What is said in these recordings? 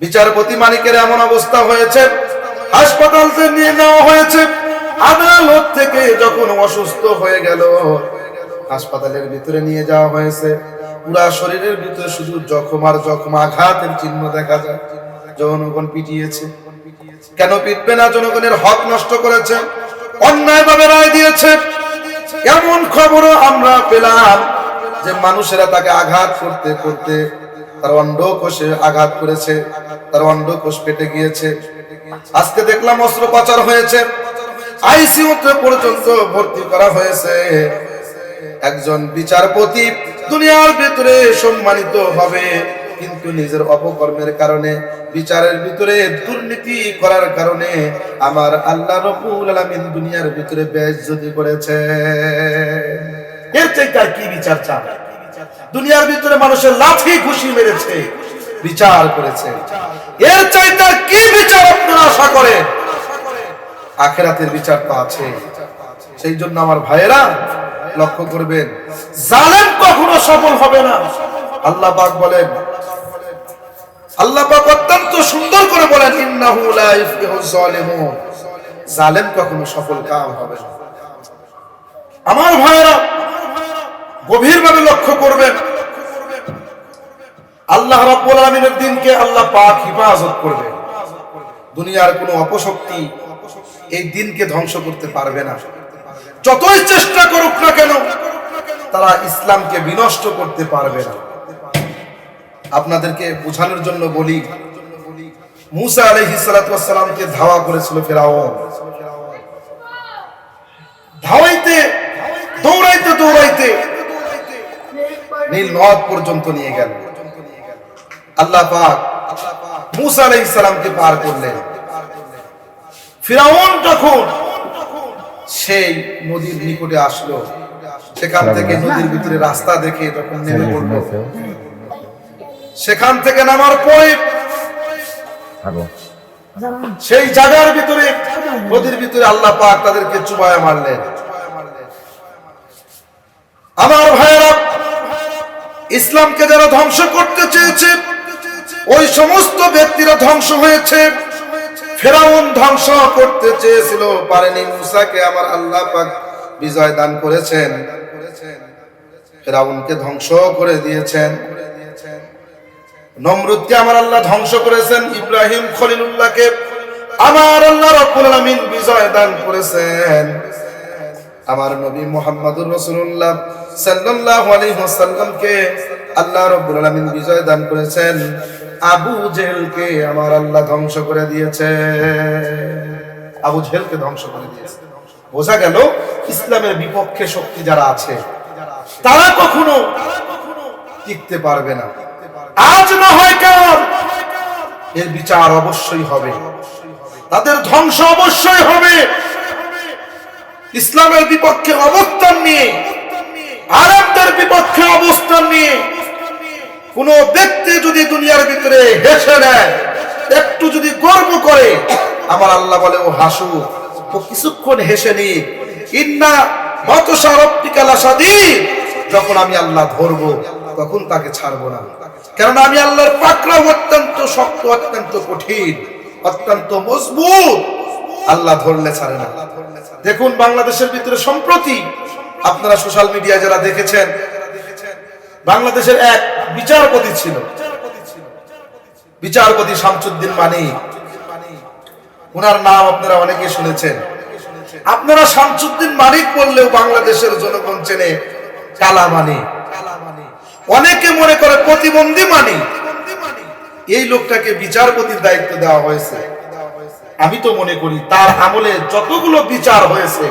বিচারপতি মানিকের এমন অবস্থা হয়েছে, হাসপাতাল নিয়ে নেওয়া হয়েছে, আদালত থেকে যখন অসুস্থ হয়ে গেল, হাসপাতালের ভিতরে নিয়ে যাওয়া হয়েছে। পুরা শরীরের ভিতরে শুধু জখম আর জখম আঘাতের চিহ্ন দেখা যায়। জনগণ পিটিয়েছে। কেন পিটবে না? জনগণের হক নষ্ট করেছে। অন্যায়ভাবে রায় দিয়েছে। এমন খবরও আমরা পেলাম যে মানুষেরা তাকে আঘাত করতে করতে তার অন্ডকোষে আঘাত করেছে। তার অন্ডকোষ পেটে গিয়েছে। আজকে দেখলাম অস্ত্রোপচার হয়েছে। আইসিইউতে পর্যন্ত ভর্তি করা হয়েছে। একজন বিচারপতি দুনিয়ার ভিতরে সম্মানিত হবে, কিন্তু নিজের অপকর্মের কারণে, বিচারের ভিতরে দুর্নীতি করার কারণে আমার আল্লাহ রব্বুল আলামিন দুনিয়ার ভিতরে বেইজ্জতি করেছে। এর আর কি বিচার চান দুনিয়ার ভিতরে মানুষের লাঠি খুশি মেরেছে। বিচার করেছে। এর চাইতে কি বিচার আপনারা আশা করেন? আখেরাতের বিচার তো আছে। সেই জন্য আমার ভাইয়েরা, লক্ষ্য করবেন, জালেম কখনো সফল হবে না। আল্লাহ পাক বলেন, আল্লাহ পাক অত্যন্ত সুন্দর করে বলেন, ইন্নাহু লা ইফলিহুজ জালিমুন। জালেম কখনো সফল কাম হবে না। আমার ভাইয়েরা, গভীরভাবে লক্ষ্য করবেন আল্লাহ রাব্বুল আলামিনের দিনকে আল্লাহ পাক হিফাজত করবে। দুনিয়ার কোনো অপশক্তি এই দিনকে ধ্বংস করতে পারবে না। যতই চেষ্টা করুক না কেন, তারা ইসলামকে বিনষ্ট করতে পারবে না। আপনাদেরকে বোঝানোর জন্য বলি, মুসা আলহি সালাতামকে ধাওয়া করেছিল ফেরাউন। ধাওয়াইতে, দৌড়াইতে দৌড়াইতে নীল নদ পর্যন্ত নিয়ে গেল। আল্লাহ পাক মুসা আলাইহিস সালামকে পার করলেন। ফিরাউন যখন সেই নদীর নিকটে আসলো সেখান থেকে নদীর ভিতরে রাস্তা দেখে তখন নেমে পড়ল। সেখান থেকে নামার পরে সেই জায়গার ভিতরে নদীর ভিতরে আল্লাহ পাক তাদেরকে চুবায় মারলেন। আমার ভাইয়েরা ইসলামকে যারা ধ্বংস করতে চেয়েছে ওই সমস্ত ব্যক্তিরা ধ্বংস হয়েছে। ফেরাউন ধ্বংস করতে চেয়েছিল। পারেনি মুসাকে আমার আল্লাহ পাক বিজয় দান করেছেন। ফেরাউনকে ধ্বংস করে দিয়েছেন। নমরুদকে আমার আল্লাহ ধ্বংস করেছেন, ইব্রাহিম খলিলুল্লাহকে। আমার আল্লাহ রব্বুল আলামিন বিজয় দান করেছেন। আমার নবী মুহাম্মদুর রাসূলুল্লাহ সাল্লাল্লাহু আলাইহি ওয়াসাল্লামকে আল্লাহ রাব্বুল আলামিন বিজয় দান করেছেন। আবু জেহেলকে আমার আল্লাহ ধ্বংস করে দিয়েছে। আবু জেহেলকে ধ্বংস করে দিয়েছে। বোঝা গেল ইসলামের বিপক্ষে শক্তি যারা আছে, তারা কখনো টিকতে পারবে না। আজ না হয় কাল এর বিচার অবশ্যই হবে। তাদের ধ্বংস অবশ্যই হবে। ইসলামের বিপক্ষে অবস্থান নিয়ে, আরবদের বিপক্ষে অবস্থান নিয়ে, কোন ব্যক্তি যদি দুনিয়ার ভিতরে হেসে নেয়, একটু যদি গর্ব করে, আমার আল্লাহ বলে, ও হাসু ও কিছুক্ষণ হেসে নি। ইন্না যখন আমি আল্লাহ ধরবো, তখন তাকে ছাড়বো না। কারণ আমি আল্লাহর পাকড়াও অত্যন্ত শক্ত, অত্যন্ত কঠিন, অত্যন্ত মজবুত। আল্লাহ ধরলে ছাড়ে না। দেখুন বাংলাদেশের ভিতরে সম্প্রতি আপনারা সোশ্যাল মিডিয়া যারা দেখেছেন, বাংলাদেশের এক বিচারপতি ছিল। বিচারপতি শামসুদ্দিন মানি। ওনার নাম আপনারা অনেকে শুনেছেন। আপনারা শামসুদ্দিন মানিক বললেও বাংলাদেশের জনগণ চেনে কালা মানি। অনেকে মনে করে প্রতিবন্ধী মানি। এই লোকটাকে বিচারপতির দায়িত্ব দেওয়া হয়েছে। আমি তো মনে করি তার আমলে যতগুলো বিচার হয়েছে,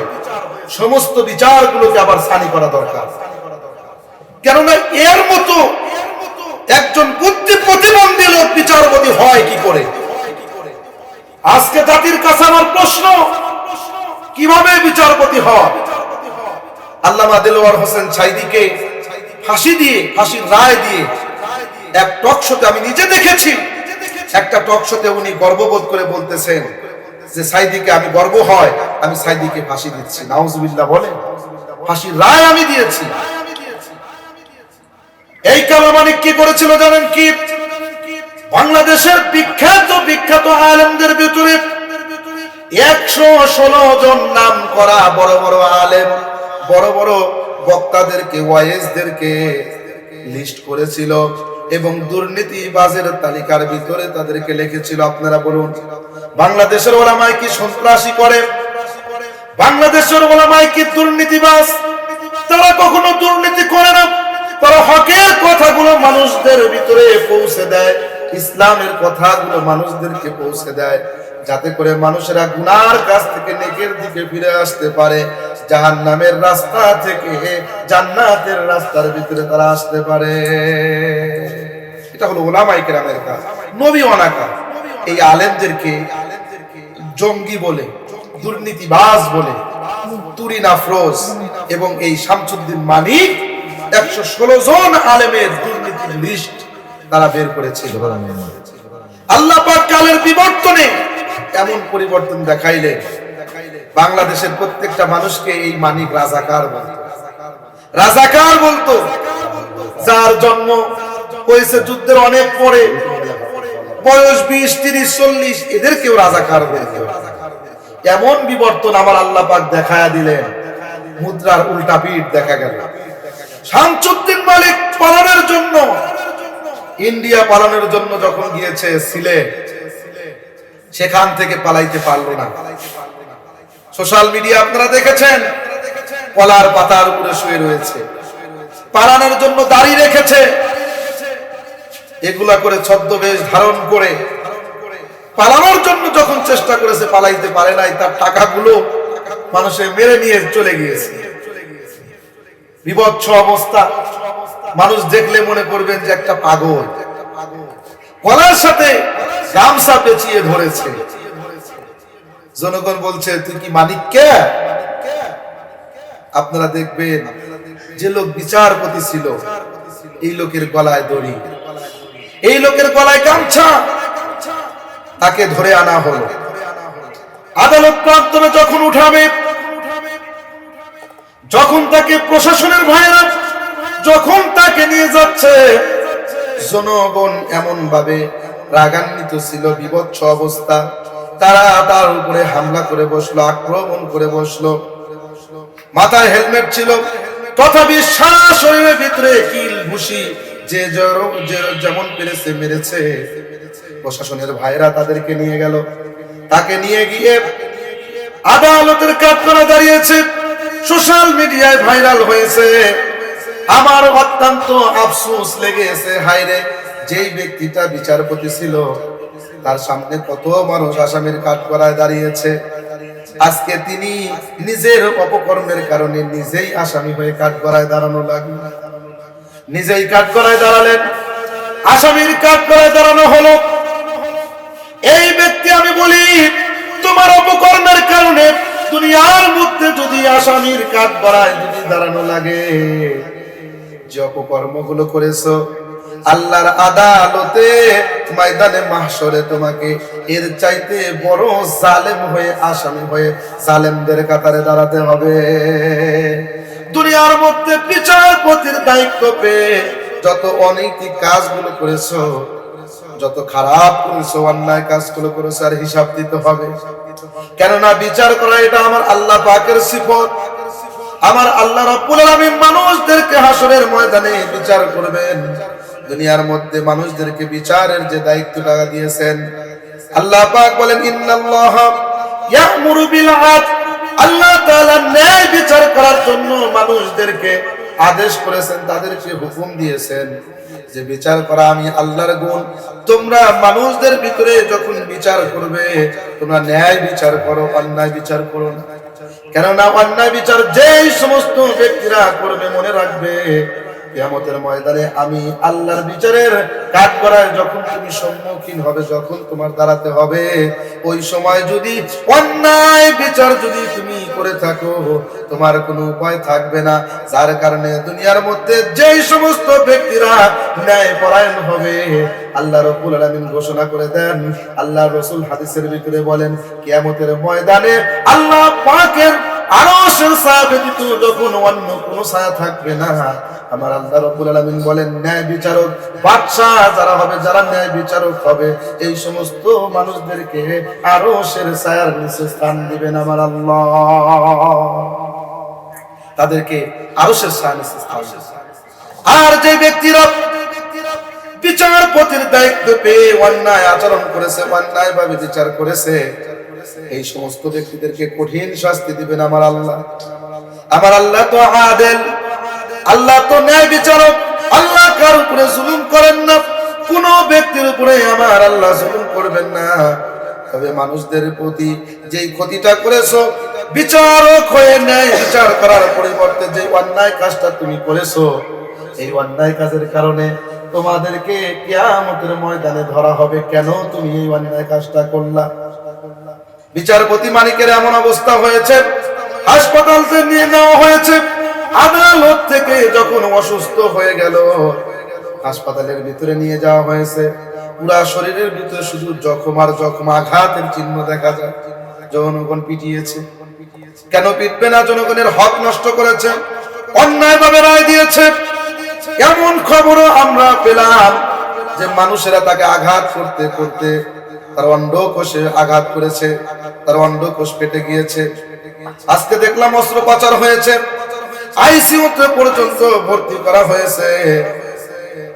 সমস্ত বিচারগুলোকে আবার সানি করা দরকার। কেননা এর মতো একজন বুদ্ধি প্রতিবন্ধী লোক বিচারপতি হয় কি করে? আজকে জাতির কাছে আমার প্রশ্ন, কীভাবে বিচারপতি হয়? আল্লামা দেলোয়ার হোসেন ছাইদিকে ফাঁসি দিয়ে, ফাঁসির রায় দিয়ে এক টক শোতে আমি নিজে দেখেছি। একটা টক শোতে উনি গর্ববোধ করে বলতেছেন যে সাইদিকে আমি গর্ব হয়, আমি সাইদিকে ফাঁসি দিচ্ছি। নাউজুবিল্লাহ বলে ফাঁসির রায় আমি দিয়েছি। এই কালামানিক কি করেছিল জানেন কি? বাংলাদেশের বিখ্যাত বিখ্যাত আলেমদের ভিতরে একশো ষোলো জন নাম করা বড় বড় আলেম, বড় বড় বক্তাদেরকে, ওয়াইজদেরকে লিস্ট করেছিল। এবং দুর্নীতিবাজের তালিকার ভিতরে তাদেরকে লিখেছিল, আপনারা বলুন, বাংলাদেশের ওলামায় কি সন্ত্রাসী করে? বাংলাদেশের ওলামায় কি দুর্নীতিবাজ? তারা কখনো দুর্নীতি করে না। তারা হকের কথাগুলো মানুষদের ভিতরে পৌঁছে দেয়, ইসলামের কথাগুলো মানুষদেরকে পৌঁছে দেয়, যাতে করে মানুষেরা গুনার কাছ থেকে নেকের দিকে ফিরে আসতে পারে জাহান নামের রাস্তা থেকে জান্নাতের রাস্তার ভিতরে তারা আসতে পারে। এটা হলো ওলামাই কেরামের কাজ। নবী অনাকা এই আলেমদেরকে জঙ্গি বলে, দুর্নীতিবাজ বলে তুরিন আফরোজ এবং এই শামসুদ্দিন মানিক একশো ষোলো জন আলেমের দুর্নীতির লিস্ট তারা বের করেছিল আল্লাহ কালের বিবর্তনে এমন পরিবর্তন দেখাইলে বাংলাদেশের প্রত্যেকটা মানুষকে এই মানিক রাজাকার বলতো। রাজাকার বলতো, যার জন্ম হয়েছে যুদ্ধের অনেক পরে। বয়স বিশ, তিরিশ, চল্লিশ, এদেরকেও রাজাকার বলতো এমন বিবর্তন আমার আল্লাহ পাক দেখায়া দিলেন। মুদ্রার উল্টা পিঠ দেখা গেল। শামসুদ্দিন মালিক পালনের জন্য, ইন্ডিয়া পালনের জন্য যখন গিয়েছে সিলেট, সেখান থেকে পালাইতে পারল না। সোশ্যাল মিডিয়া আপনারা দেখেছেন, কলার পাতার উপরে শুয়ে রয়েছে। পালানোর জন্য দাড়ি রেখেছে। এগুলা করে ছদ্মবেশ ধারণ করে পালানোর জন্য যখন চেষ্টা করেছে, পালাইতে পারে নাই, তার টাকাগুলো মানুষে মেরে নিয়ে চলে গিয়েছে। বিভৎস অবস্থা। মানুষ দেখলে মনে করবেন যে একটা পাগল। গলার সাথে গামছা পেঁচিয়ে ধরেছে। জনগণ বলছে, তুই কি মানিক কে? আপনারা দেখবেন যে লোক বিচারপতি ছিল, এই লোকের গলায় দড়ি। এই লোকের গলায় গামছা। তাকে ধরে আনা হলো। আদালত প্রান্তরে যখন উঠাবে, যখন তাকে প্রশাসনের ভাইরা যখন তাকে নিয়ে যাচ্ছে, জনগণ এমন ভাবে রাগান্বিত ছিল বিভৎস অবস্থা। তারা তার উপরে হামলা করে বসল, আক্রমণ করে বসল। মাথায় হেলমেট ছিল। তথাপি সারা শরীরের ভিতরে কিল, ঘুষি যে যেমন পেরেছে, মেরেছে। প্রশাসনের ভাইরা তাদেরকে নিয়ে গেল। তাকে নিয়ে গিয়ে আদালতের কাঠগড়া দাঁড়িয়েছে। সোশ্যাল মিডিয়ায় ভাইরাল হয়েছে। আমার অত্যন্ত আফসোস লেগেছে হাইরে যেই ব্যক্তিটা বিচারপতি ছিল, তার সামনে কত মানুষ আসামির কাঠগড়ায় দাঁড়িয়েছে। আজকে তিনি নিজের অপকর্মের কারণে নিজেই আসামি হয়ে কাঠগড়ায় দাঁড়ানো লাগল। নিজেই কাঠগড়ায় দাঁড়ালেন। আসামির কাঠগড়ায় দাঁড়ানো হলো। এই ব্যক্তি, আমি বলি, তোমার অপকর্মের কারণে দুনিয়ার মধ্যে যদি আসামির কাঠ বাড়ায় যদি দাঁড়ানো লাগে, যে অপকর্মগুলো করেছ, আল্লাহর আদালতে, ময়দানে, মাহশরে তোমাকে এর চাইতে বড় জালেম হয়ে, আসামি হয়ে জালেমদের কাতারে দাঁড়াতে হবে। দুনিয়ার মধ্যে বিচারপতির দায়িত্ব পেয়ে যত অনৈতিক কাজগুলো করেছ, যত খারাপ করেছ, অন্যায় কাজগুলো করেছ, আর হিসাব দিতে হবে। কেননা বিচার করা এটা আমার আল্লাহ পাকের সিফত। আমার আল্লাহ রাব্বুল আলামিন মানুষদেরকে হাসরের ময়দানে বিচার করবেন। দুনিয়ার মধ্যে মানুষদেরকে বিচারের যে দায়িত্বটা দিয়েছেন, আল্লাহ পাক বলেন, ইন্নাল্লাহ ইয়ামুরু বিল আদল। বিচার করার জন্য মানুষদেরকে আদেশ করেছেন, তাদেরকে হুকুম দিয়েছেন যে বিচার করা আমি আল্লাহর গুণ। তোমরা মানুষদের ভিতরে যখন বিচার করবে, তোমরা ন্যায় বিচার করো, অন্যায় বিচার করো না। কেননা অন্যায় বিচার যেই সমস্ত ব্যক্তিরা করবে, মনে রাখবে কিয়ামতের ময়দানে আমি আল্লাহর বিচারের কাজ করার যখন তুমি সম্মুখীন হবে, যখন তোমার দাঁড়াতে হবে, ওই সময় যদি অন্যায় বিচার যদি তুমি করে থাকো, তোমার কোনো উপায় থাকবে না। যার কারণে দুনিয়ার মধ্যে যেই সমস্ত ব্যক্তিরা ন্যায় পরায়ণ হবে, আল্লাহ রব্বুল আলামিন ঘোষণা করে দেন। আল্লাহ রসুল হাদিসের ভিতরে বলেন, কিয়ামতের ময়দানে আল্লাহ পাকের আরশের ছায়া ব্যতীত যখন অন্য কোনো ছায়া থাকবে না। আমার আল্লাহ রাব্বুল আলামিন বলেন, ন্যায় বিচারক, বাদশাহ যারা হবে, যারা ন্যায় বিচারক হবে, এই সমস্ত মানুষদেরকে আরশের ছায়ার নিচে স্থান দিবেন আমার আল্লাহ। তাদেরকে আরশের ছায়া নিচে স্থান আর যে ব্যক্তিরা বিচারপতির দায়িত্ব পেয়ে অন্যায় আচরণ করেছে অন্যায় ভাবে বিচার করেছে এই সমস্ত ব্যক্তিদেরকে কঠিন শাস্তি দিবেন আমার আল্লাহ। আমার আল্লাহ তো আদেল, আল্লাহ তো ন্যায় বিচারক, আল্লাহ কার উপরে জুলুম করেন না, কোন ব্যক্তির উপরে আমার আল্লাহ জুলুম করবেন না। তবে মানুষদের প্রতি যেই ক্ষতিটা করেছ, বিচারক হয়ে ন্যায় বিচার করার পরিবর্তে যে অন্যায় কাজটা তুমি করেছ, এই অন্যায় কাজের কারণে তোমাদেরকে কিয়ামতের ময়দানে ধরা হবে। কেন তুমি এই অন্যায় কাজটা করলা? বিচারপতি মানিকের এমন অবস্থা হয়েছে হাসপাতাল থেকে নিয়ে নেওয়া হয়েছে। আদালত থেকে যখন অসুস্থ হয়ে গেল, হাসপাতালের ভিতরে নিয়ে যাওয়া হয়েছে। পুরা শরীরের ভিতরে শুধু জখম আর জখম আঘাতের চিহ্ন দেখা যায়। জনগণ পিটিয়েছে। কেন পিটবে না? জনগণের হক নষ্ট করেছে। অন্যায় ভাবে রায় দিয়েছে। এমন খবরও আমরা পেলাম যে মানুষেরা তাকে আঘাত করতে করতে তার অন্ডকোষে আঘাত করেছে। তার অন্ডকোষ পেটে গিয়েছে। আজকে দেখলাম অস্ত্রোপচার হয়েছে। আইসিইউতে পর্যন্ত ভর্তি করা হয়েছে।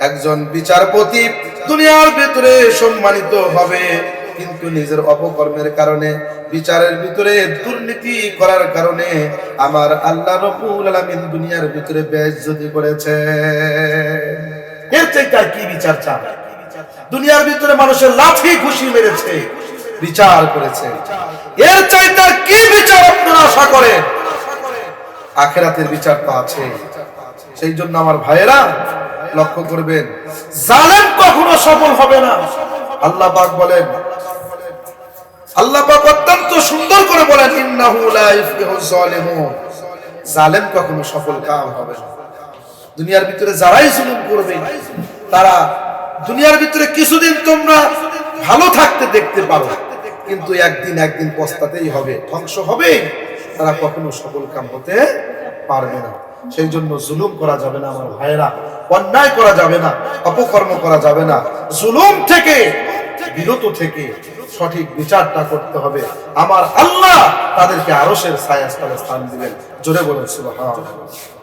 একজন বিচারপতি দুনিয়ার ভিতরে সম্মানিত হবে, কিন্তু নিজের অপকর্মের কারণে, বিচারের ভিতরে দুর্নীতি করার কারণে আমার আল্লাহ রব্বুল আলামিন দুনিয়ার ভিতরে বেইজ্জতি করেছে এর চাইতে কি বিচার চান দুনিয়ার ভিতরে মানুষের লাঠি ঘুষি মেরেছে। বিচার করেছে। এর চাইতে কি বিচার আপনারা আশা করেন? আখেরাতের বিচার তো আছে। সেই জন্য আমার ভাইয়েরা লক্ষ্য করবেন, জালেম কখনো সফল হবে না। আল্লাহ পাক বলেন, আল্লাহ পাক অত্যন্ত সুন্দর করে বলেন, ইন্নাহু লা ইফলিহুজ জালিমুন। জালেম কখনো সফল কাম হবে না। দুনিয়ার ভিতরে যারাই জুলুম করবে, তারা দুনিয়ার ভিতরে কিছুদিন তোমরা ভালো থাকতে দেখতে পারো। কিন্তু একদিন একদিন পস্তাতেই হবে। ধ্বংস হবে। তারা কখনো সফল কাম হতে পারবে না। সেই জন্য জুলুম করা যাবে না আমার ভাইয়েরা। অন্যায় করা যাবে না। অপকর্ম করা যাবে না। জুলুম থেকে, বিরত থেকে সঠিক বিচারটা করতে হবে। আমার আল্লাহ তাদেরকে আরশের ছায়া স্থানে দিবেন। জোরে বলুন, সুবহানাল্লাহ।